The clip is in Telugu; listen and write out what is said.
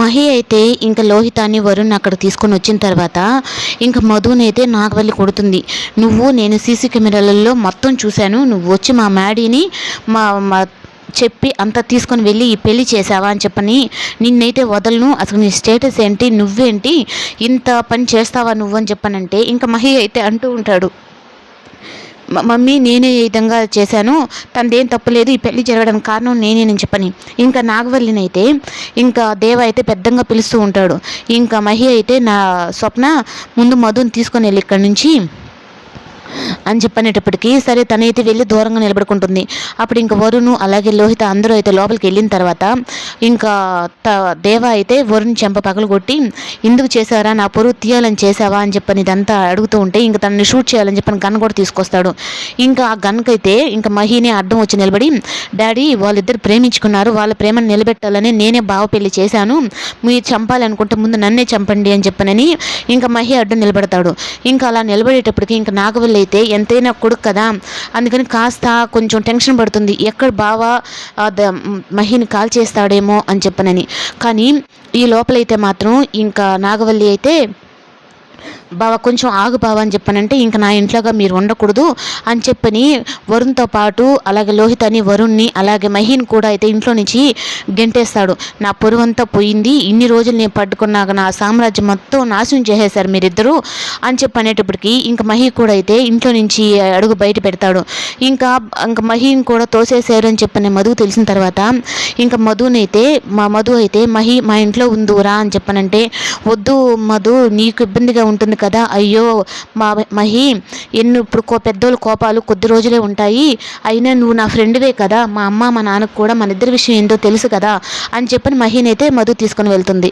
మహి అయితే ఇంకా లోహితాన్ని వరుణ్ అక్కడ తీసుకొని వచ్చిన తర్వాత ఇంకా మధుని అయితే నాగవల్లి కొడుతుంది. నువ్వు నేను సీసీ కెమెరాలలో మొత్తం చూశాను. నువ్వు వచ్చి మా మ్యాడీని మా మా చెప్పి అంతా తీసుకొని వెళ్ళి ఈ పెళ్ళి చేసావా అని చెప్పని నిన్నైతే వదలను. అసలు నీ స్టేటస్ ఏంటి? నువ్వేంటి? ఇంత పని చేస్తావా నువ్వు అని చెప్పనంటే ఇంకా మహి అయితే అంటూ ఉంటాడు. మమ్మీ నేనే ఈ విధంగా చేశాను. తనదేం తప్పులేదు ఈ పెళ్ళి జరగడానికి కారణం నేనే నేను చెప్పని. ఇంకా నాగవల్లినైతే ఇంకా దేవ అయితే పెద్దంగా పిలుస్తూ ఉంటాడు. ఇంకా మహి అయితే నా స్వప్న ముందు మధుని తీసుకొని వెళ్ళి ఇక్కడి నుంచి అని చెప్పనేటప్పటికీ సరే తనైతే వెళ్ళి దూరంగా నిలబడుకుంటుంది. అప్పుడు ఇంకా వరుణు అలాగే లోహిత అందరూ అయితే లోపలికి వెళ్ళిన తర్వాత ఇంకా త దేవ అయితే వరుణ్ చెంప పగలు కొట్టి ఎందుకు చేశారా? నా పొరుగు తీయాలని చేసావా అని చెప్పని ఇదంతా అడుగుతూ ఉంటే ఇంకా తనని షూట్ చేయాలని చెప్పని గన్ కూడా తీసుకొస్తాడు. ఇంకా ఆ గన్కైతే ఇంకా మహిని అడ్డం వచ్చి నిలబడి డాడీ వాళ్ళిద్దరు ప్రేమించుకున్నారు. వాళ్ళ ప్రేమను నిలబెట్టాలని నేనే బావ పెళ్ళి చేశాను. మీరు చంపాలనుకుంటే ముందు నన్నే చంపండి అని చెప్పనని ఇంకా మహి అడ్డం నిలబడతాడు. ఇంకా అలా నిలబడేటప్పటికి ఇంకా నాగవల్లి అయితే ఎంతైనా కొడుకు కదా? అందుకని కాస్త కొంచెం టెన్షన్ పడుతుంది. ఎక్కడ బావ ద- మహిని కాల్ చేస్తాడేమో అని చెప్పనని. కానీ ఈ లోపలైతే మాత్రం ఇంకా నాగవల్లి అయితే బావ కొంచెం ఆగు బావ అని చెప్పానంటే ఇంక నా ఇంట్లోగా మీరు ఉండకూడదు అని చెప్పని వరుణ్తో పాటు అలాగే లోహిత్ అని వరుణ్ని అలాగే మహిన్ కూడా అయితే ఇంట్లో నుంచి గెంటేస్తాడు. నా పొరువంతా పోయింది. ఇన్ని రోజులు నేను పట్టుకున్నాక నా సామ్రాజ్యం మొత్తం నాశనం చేసేశారు మీరిద్దరూ అని చెప్పి అనేటప్పటికి ఇంకా మహి కూడా అయితే ఇంట్లో నుంచి అడుగు బయట పెడతాడు. ఇంకా ఇంకా మహిన్ కూడా తోసేశారు అని చెప్పని మధు తెలిసిన తర్వాత ఇంకా మధునైతే మా మధు అయితే మహి మా ఇంట్లో ఉందిరా అని చెప్పనంటే వద్దు మధు నీకు ఇబ్బందిగా ఉంటుంది కదా? అయ్యో మా మహి ఎన్ను ఇప్పుడు కో పెద్దోళ్ళ కోపాలు కొద్ది రోజులే ఉంటాయి. అయినా నువ్వు నా ఫ్రెండ్వే కదా? మా అమ్మ మా నాన్నకు కూడా మన ఇద్దరి విషయం ఏందో తెలుసు కదా? అని చెప్పని మహినైతే మధు తీసుకొని వెళ్తుంది.